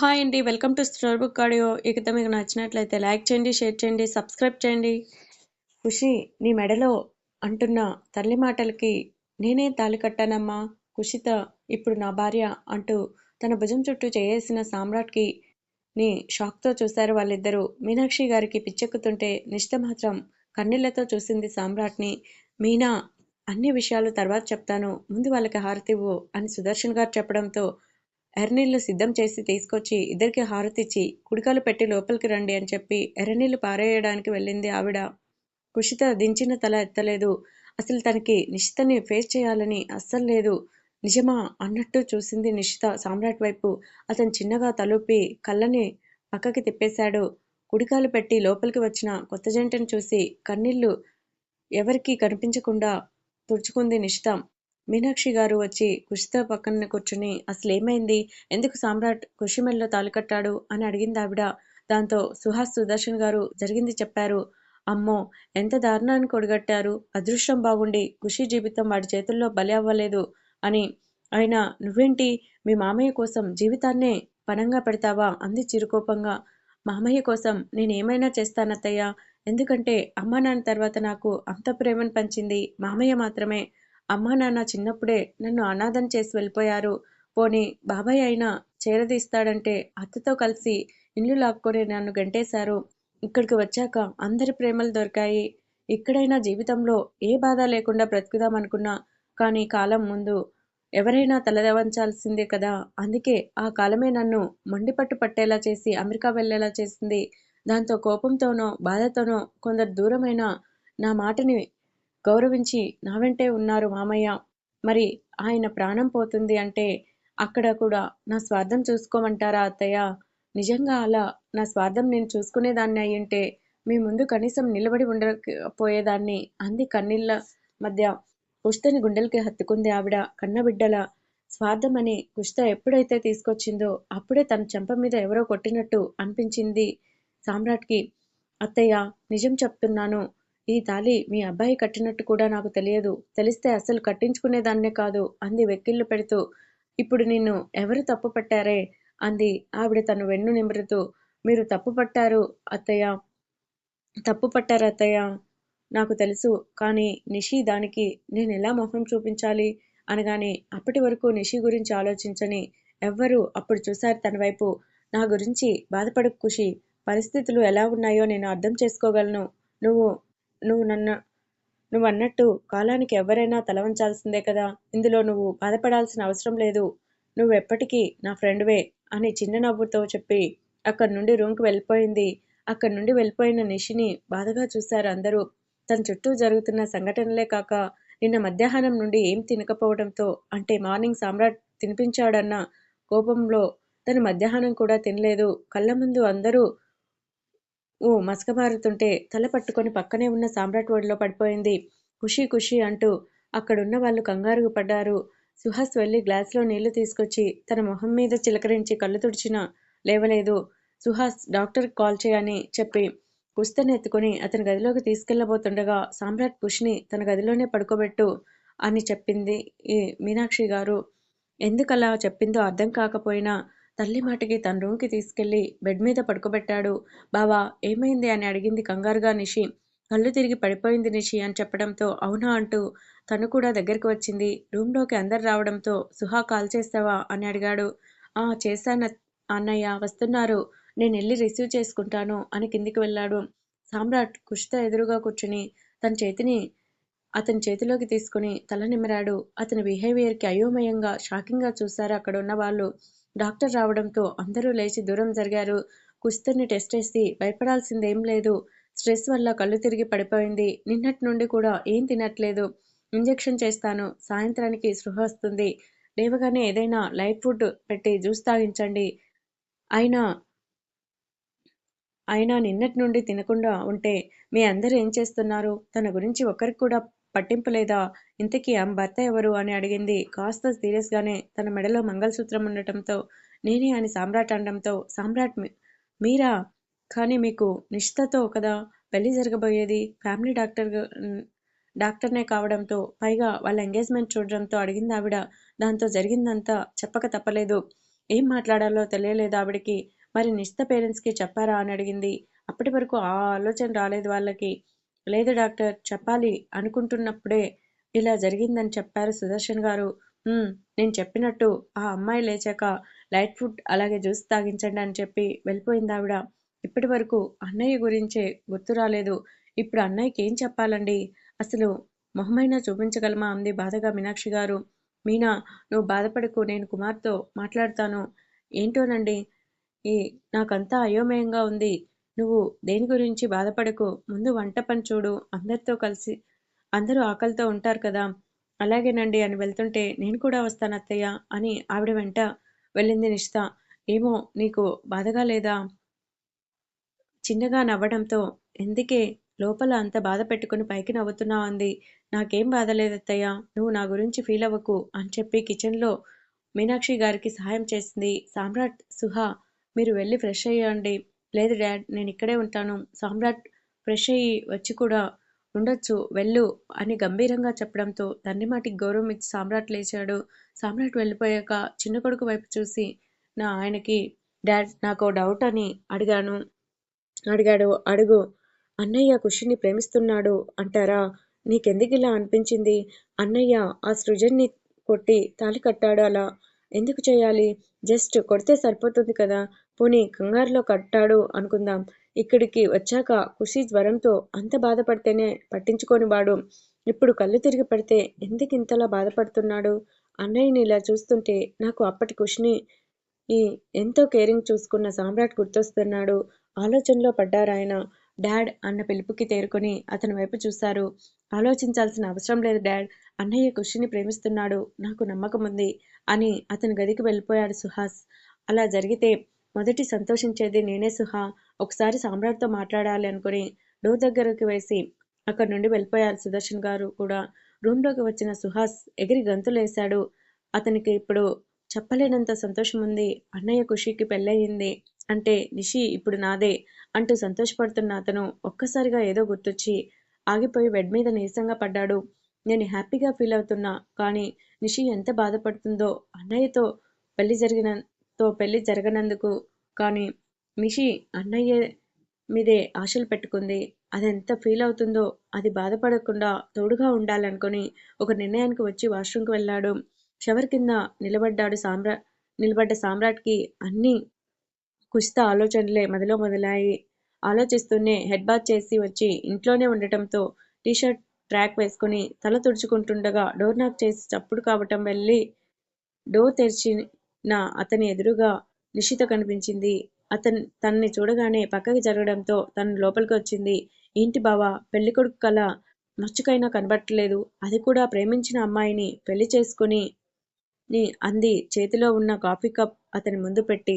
Hi అండి welcome to store book audio. ఇకతో మీకు నచ్చినట్లయితే లైక్ చేయండి షేర్ చేయండి సబ్స్క్రైబ్ చేయండి. ఖుషి నీ మెడలో అంటున్న తల్లి మాటలకి నేనే తాళి కట్టానమ్మా కుషిత ఇప్పుడు నా భార్య అంటూ తన భుజం చుట్టూ చేయేసిన సామ్రాట్కి ని షాక్తో చూశారు వాళ్ళిద్దరూ. మీనాక్షి గారికి పిచ్చెక్కుతుంటే నిష్ట మాత్రం కన్నీళ్ళతో చూసింది సామ్రాట్ని. మీనా అన్ని విషయాలు తర్వాత చెప్తాను. ముందు వాళ్ళకి హారతివ్వు అని సుదర్శన్ గారు చెప్పడంతో ఎర్రనీళ్ళు సిద్ధం చేసి తీసుకొచ్చి ఇద్దరికి హారతిచ్చి కుడికాలు పెట్టి లోపలికి రండి అని చెప్పి ఎర్రనీళ్ళు పారేయడానికి వెళ్ళింది ఆవిడ. కుషిత దించిన తల ఎత్తలేదు. అసలు తనకి నిషితని ఫేస్ చేయాలని అస్సలు లేదు. నిజమా అన్నట్టు చూసింది నిషిత సామ్రాట్ వైపు. అతను చిన్నగా తలూపి కళ్ళని పక్కకి తిప్పేశాడు. కుడికాలు పెట్టి లోపలికి వచ్చిన కొత్త జంటను చూసి కన్నీళ్ళు ఎవరికీ కనిపించకుండా తుడుచుకుంది నిషిత. మీనాక్షి గారు వచ్చి కుషితో పక్కన కూర్చుని అసలు ఏమైంది ఎందుకు సామ్రాట్ కుషిమెల్లో తాలుకట్టాడు అని అడిగింది ఆవిడ. దాంతో సుహాస్ సుదర్శన్ గారు జరిగింది చెప్పారు. అమ్మో ఎంత దారుణాన్ని కొడిగట్టారు. అదృష్టం బాగుండి ఖుషి జీవితం వాడి చేతుల్లో బలి అవ్వలేదు అని. అయినా నువ్వేంటి? మీ మామయ్య కోసం జీవితాన్నే పనంగా పెడతావా? అంది చిరుకోపంగా. మామయ్య కోసం నేనేమైనా చేస్తానత్తయ్య. ఎందుకంటే అమ్మ నాన్న తర్వాత నాకు అంత ప్రేమను పంచింది మామయ్య మాత్రమే. అమ్మా నాన్న చిన్నప్పుడే నన్ను అనాథం చేసి వెళ్ళిపోయారు. పోనీ బాబాయ్ అయినా చేరదీస్తాడంటే అత్తతో కలిసి ఇల్లు లాక్కొని నన్ను గంటేశారు. ఇక్కడికి వచ్చాక అందరి ప్రేమలు దొరికాయి. ఇక్కడైనా జీవితంలో ఏ బాధ లేకుండా బ్రతుకుదామనుకున్నా కానీ కాలం ముందు ఎవరైనా తలదవంచాల్సిందే కదా. అందుకే ఆ కాలమే నన్ను మొండిపట్టు పట్టేలా చేసి అమెరికా వెళ్ళేలా చేసింది. దాంతో కోపంతోనో బాధతోనో కొందరు దూరమైన నా మాటని గౌరవించి నా వెంటే ఉన్నారు మామయ్య. మరి ఆయన ప్రాణం పోతుంది అంటే అక్కడ కూడా నా స్వార్థం చూసుకోమంటారా అత్తయ్య? నిజంగా అలా నా స్వార్థం నేను చూసుకునేదాన్ని అయ్యుంటే మీ ముందు కనీసం నిలబడి ఉండకపోయేదాన్ని అంది కన్నీళ్ళ మధ్య. కుష్తని గుండెలకి హత్తుకుంది ఆవిడ కన్నబిడ్డల స్వార్థమని కుష్త ఎప్పుడైతే తీసుకొచ్చిందో అప్పుడే తన చెంప మీద ఎవరో కొట్టినట్టు అనిపించింది సామ్రాట్కి. అత్తయ్య నిజం చెప్తున్నాను. ఈ తాళి మీ అబ్బాయి కట్టినట్టు కూడా నాకు తెలియదు. తెలిస్తే అసలు కట్టించుకునేదాన్నే కాదు అంది వెక్కిళ్ళు పెడుతూ. ఇప్పుడు నిన్ను ఎవరు తప్పు పట్టారే? అంది. ఆవిడ తను వెన్ను నిమురుతూ. మీరు తప్పు పట్టారు అత్తయ్య. తప్పు పట్టారు అత్తయ్య. నాకు తెలుసు. కానీ నిషి దానికి నేను ఎలా మొహం చూపించాలి? అనగానే అప్పటి వరకు నిషి గురించి ఆలోచించని ఎవ్వరూ అప్పుడు చూశారు తన వైపు. నా గురించి బాధపడకు ఖుషి పరిస్థితులు ఎలా ఉన్నాయో నేను అర్థం చేసుకోగలను. నువ్వు నువ్వు నన్ను నువ్వు అన్నట్టు కాలానికి ఎవరైనా తలవంచాల్సిందే కదా. ఇందులో నువ్వు బాధపడాల్సిన అవసరం లేదు. నువ్వు ఎప్పటికీ నా ఫ్రెండ్వే అని చిన్న నవ్వుతో చెప్పి అక్కడి నుండి రూమ్కి వెళ్ళిపోయింది. అక్కడి నుండి వెళ్ళిపోయిన నిషిని బాధగా చూశారు అందరూ. తన చుట్టూ జరుగుతున్న సంఘటనలే కాక నిన్న మధ్యాహ్నం నుండి ఏం తినకపోవడంతో అంటే మార్నింగ్ సామ్రాట్ తినిపించాడన్న కోపంలో తను మధ్యాహ్నం కూడా తినలేదు. కళ్ళ ముందు అందరూ ఓ మసకబారుతుంటే తల పట్టుకొని పక్కనే ఉన్న సామ్రాట్ ఒడిలో పడిపోయింది. ఖుషి ఖుషి అంటూ అక్కడున్న వాళ్ళు కంగారు పడ్డారు. సుహాస్ వెళ్ళి గ్లాస్లో నీళ్ళు తీసుకొచ్చి తన మొహం మీద చిలకరించి కళ్ళు తుడిచిన లేవలేదు. సుహాస్ డాక్టర్కి కాల్ చేయని చెప్పి కుస్తని ఎత్తుకొని అతని గదిలోకి తీసుకెళ్ళబోతుండగా సామ్రాట్ పుష్ని తన గదిలోనే పడుకోబెట్టు అని చెప్పింది ఈ మీనాక్షి గారు. ఎందుకలా చెప్పిందో అర్థం కాకపోయినా తల్లి మాటకి తన రూమ్కి తీసుకెళ్ళి బెడ్ మీద పడుకోబెట్టాడు. బావా ఏమైంది? అని అడిగింది కంగారుగా నిషి. కళ్ళు తిరిగి పడిపోయింది నిషి అని చెప్పడంతో అవునా అంటూ తను కూడా దగ్గరికి వచ్చింది. రూమ్లోకి అందరు రావడంతో సుహా కాల్ చేస్తావా? అని అడిగాడు. ఆ చేశాను అన్నయ్య వస్తున్నారు. నేను వెళ్ళి రిసీవ్ చేసుకుంటాను అని కిందికి వెళ్ళాడు. సామ్రాట్ కుషిత ఎదురుగా కూర్చుని తన చేతిని అతని చేతిలోకి తీసుకుని తల నిమిరాడు. అతని బిహేవియర్కి అయోమయంగా షాకింగ్గా చూశారు అక్కడ ఉన్న వాళ్ళు డాక్టర్ రావడంతో అందరూ లేచి దూరం జరిగారు. కుస్తర్ని టెస్ట్ చేసి భయపడాల్సిందేం లేదు. స్ట్రెస్ వల్ల కళ్ళు తిరిగి పడిపోయింది. నిన్నటి నుండి కూడా ఏం తినట్లేదు. ఇంజెక్షన్ చేస్తాను. సాయంత్రానికి స్పృహ వస్తుంది. లేవగానే ఏదైనా లైట్ ఫుడ్ పెట్టి జ్యూస్ తాగించండి. అయినా అయినా నిన్నటి నుండి తినకుండా ఉంటే మీ అందరూ ఏం చేస్తున్నారు? తన గురించి ఒకరికి కూడా పట్టింపు లేదా? ఇంతకీ ఆమె భర్త ఎవరు? అని అడిగింది. కాస్త సీరియస్గానే తన మెడలో మంగళసూత్రం ఉండటంతో నేనే అని సామ్రాట్ అనడంతో సామ్రాట్ మీరా? కానీ మీకు నిష్ఠతో కదా? పెళ్ళి జరగబోయేది? ఫ్యామిలీ డాక్టర్ డాక్టర్నే కావడంతో పైగా వాళ్ళ ఎంగేజ్మెంట్ చూడడంతో అడిగింది ఆవిడ. దాంతో జరిగిందంతా చెప్పక తప్పలేదు. ఏం మాట్లాడాలో తెలియలేదు ఆవిడకి. మరి నిష్ఠ పేరెంట్స్కి చెప్పారా? అని అడిగింది. అప్పటి వరకు ఆ ఆలోచన రాలేదు వాళ్ళకి. లేదు డాక్టర్ చెప్పాలి అనుకుంటున్నప్పుడే ఇలా జరిగిందని చెప్పారు సుదర్శన్ గారు. నేను చెప్పినట్టు ఆ అమ్మాయి లేచాక లైట్ ఫుడ్ అలాగే జ్యూస్ తాగించండి అని చెప్పి వెళ్ళిపోయింది ఆవిడ. ఇప్పటి వరకు అన్నయ్య గురించే గుర్తు రాలేదు. ఇప్పుడు అన్నయ్యకి ఏం చెప్పాలండి? అసలు మొహమైనా చూపించగలమా అంది బాధగా మీనాక్షి గారు. మీనా నువ్వు బాధపడకు నేను కుమార్తో మాట్లాడతాను. ఏంటోనండి? ఈ నాకంతా అయోమయంగా ఉంది. నువ్వు దేని గురించి బాధపడకు. ముందు వంట పని చూడు. అందరితో కలిసి అందరూ ఆకలితో ఉంటారు కదా. అలాగేనండి అని వెళ్తుంటే నేను కూడా వస్తాను అత్తయ్య అని ఆవిడ వెంట వెళ్ళింది నిష్త ఏమో నీకు బాధగా లేదా? చిన్నగా నవ్వడంతో ఎందుకే లోపల అంత బాధ పెట్టుకుని పైకి నవ్వుతున్నావు అంది. నాకేం బాధ లేదత్తయ్య నువ్వు నా గురించి ఫీల్ అవ్వకు అని చెప్పి కిచెన్లో మీనాక్షి గారికి సహాయం చేసింది సామ్రాట్ సుహా. మీరు వెళ్ళి ఫ్రెష్ అయ్యండి. లేదు డాడ్ నేను ఇక్కడే ఉంటాను. సామ్రాట్ ఫ్రెష్ అయ్యి వచ్చి కూడా ఉండొచ్చు వెళ్ళు అని గంభీరంగా చెప్పడంతో తండ్రి మాటికి గౌరవం ఇచ్చి సామ్రాట్ లేచాడు. సామ్రాట్ వెళ్ళిపోయాక చిన్న కొడుకు వైపు చూసి నా ఆయనకి డాడ్ నాకు డౌట్ అని అడిగాను. అడిగాడు అడుగు అన్నయ్య ఖుషిని ప్రేమిస్తున్నాడు అంటారా? నీకెందుకు ఇలా అనిపించింది? అన్నయ్య ఆ సృజన్ని కొట్టి తాళి కట్టాడు అలా. ఎందుకు చేయాలి? జస్ట్ కొడితే సరిపోతుంది కదా. పోనీ కంగారులో కట్టాడు అనుకుందాం. ఇక్కడికి వచ్చాక ఖుషి జ్వరంతో అంత బాధపడితేనే పట్టించుకోని వాడు. ఇప్పుడు కళ్ళు తిరిగి పడితే ఎందుకు ఇంతలా బాధపడుతున్నాడు? అన్నయ్యని ఇలా చూస్తుంటే నాకు అప్పటి ఖుషిని ఈ ఎంతో కేరింగ్ చూసుకున్న సామ్రాట్ గుర్తొస్తున్నాడు. ఆలోచనలో పడ్డారాయన. డాడ్ అన్న పిలుపుకి తేరుకొని అతని వైపు చూశారు. ఆలోచించాల్సిన అవసరం లేదు డాడ్. అన్నయ్య ఖుషిని ప్రేమిస్తున్నాడు. నాకు నమ్మకం ఉంది అని అతని గదికి వెళ్ళిపోయాడు సుహాస్. అలా జరిగితే మొదటి సంతోషించేది నేనే సుహా. ఒకసారి సామ్రాట్తో మాట్లాడాలి అనుకుని డోర్ దగ్గరకు వేసి అక్కడి నుండి వెళ్ళిపోయారు సుదర్శన్ గారు కూడా. రూమ్లోకి వచ్చిన సుహాస్ ఎగిరి గంతులేశాడు అతనికి ఇప్పుడు చెప్పలేనంత సంతోషం ఉంది అన్నయ్య ఖుషికి పెళ్ళయింది. అంటే నిషి ఇప్పుడు నాదే అంటూ సంతోషపడుతున్న అతను ఒక్కసారిగా ఏదో గుర్తొచ్చి ఆగిపోయి బెడ్ మీద నీరసంగా పడ్డాడు. నేను హ్యాపీగా ఫీల్ అవుతున్నా కానీ నిషి ఎంత బాధపడుతుందో అన్నయ్యతో పెళ్ళి జరిగినతో పెళ్ళి జరగనందుకు. కానీ నిషి అన్నయ్య మీదే ఆశలు పెట్టుకుంది. అది ఎంత ఫీల్ అవుతుందో అది బాధపడకుండా తోడుగా ఉండాలనుకొని ఒక నిర్ణయానికి వచ్చి వాష్రూమ్కి వెళ్ళాడు. షవర్ కింద నిలబడ్డాడు సామ్రా నిలబడ్డ సామ్రాట్కి అన్నీ కుషిత ఆలోచనలే మొదలు మొదలాయి ఆలోచిస్తూనే హెడ్ బాత్ చేసి వచ్చి ఇంట్లోనే ఉండటంతో టీషర్ట్ ట్రాక్ వేసుకుని తల తుడుచుకుంటుండగా డోర్ నాక్ చేసి చప్పుడు కావటం వెళ్ళి డోర్ తెరిచిన అతని ఎదురుగా నిషిత కనిపించింది. అతను తనని చూడగానే పక్కకి జరగడంతో తను లోపలికి వచ్చింది. ఏంటి బావా పెళ్ళి కొడుకు కల మచ్చుకైనా కనబట్టలేదు. అది కూడా ప్రేమించిన అమ్మాయిని పెళ్ళి చేసుకుని ని అంది. చేతిలో ఉన్న కాఫీ కప్ అతని ముందు పెట్టి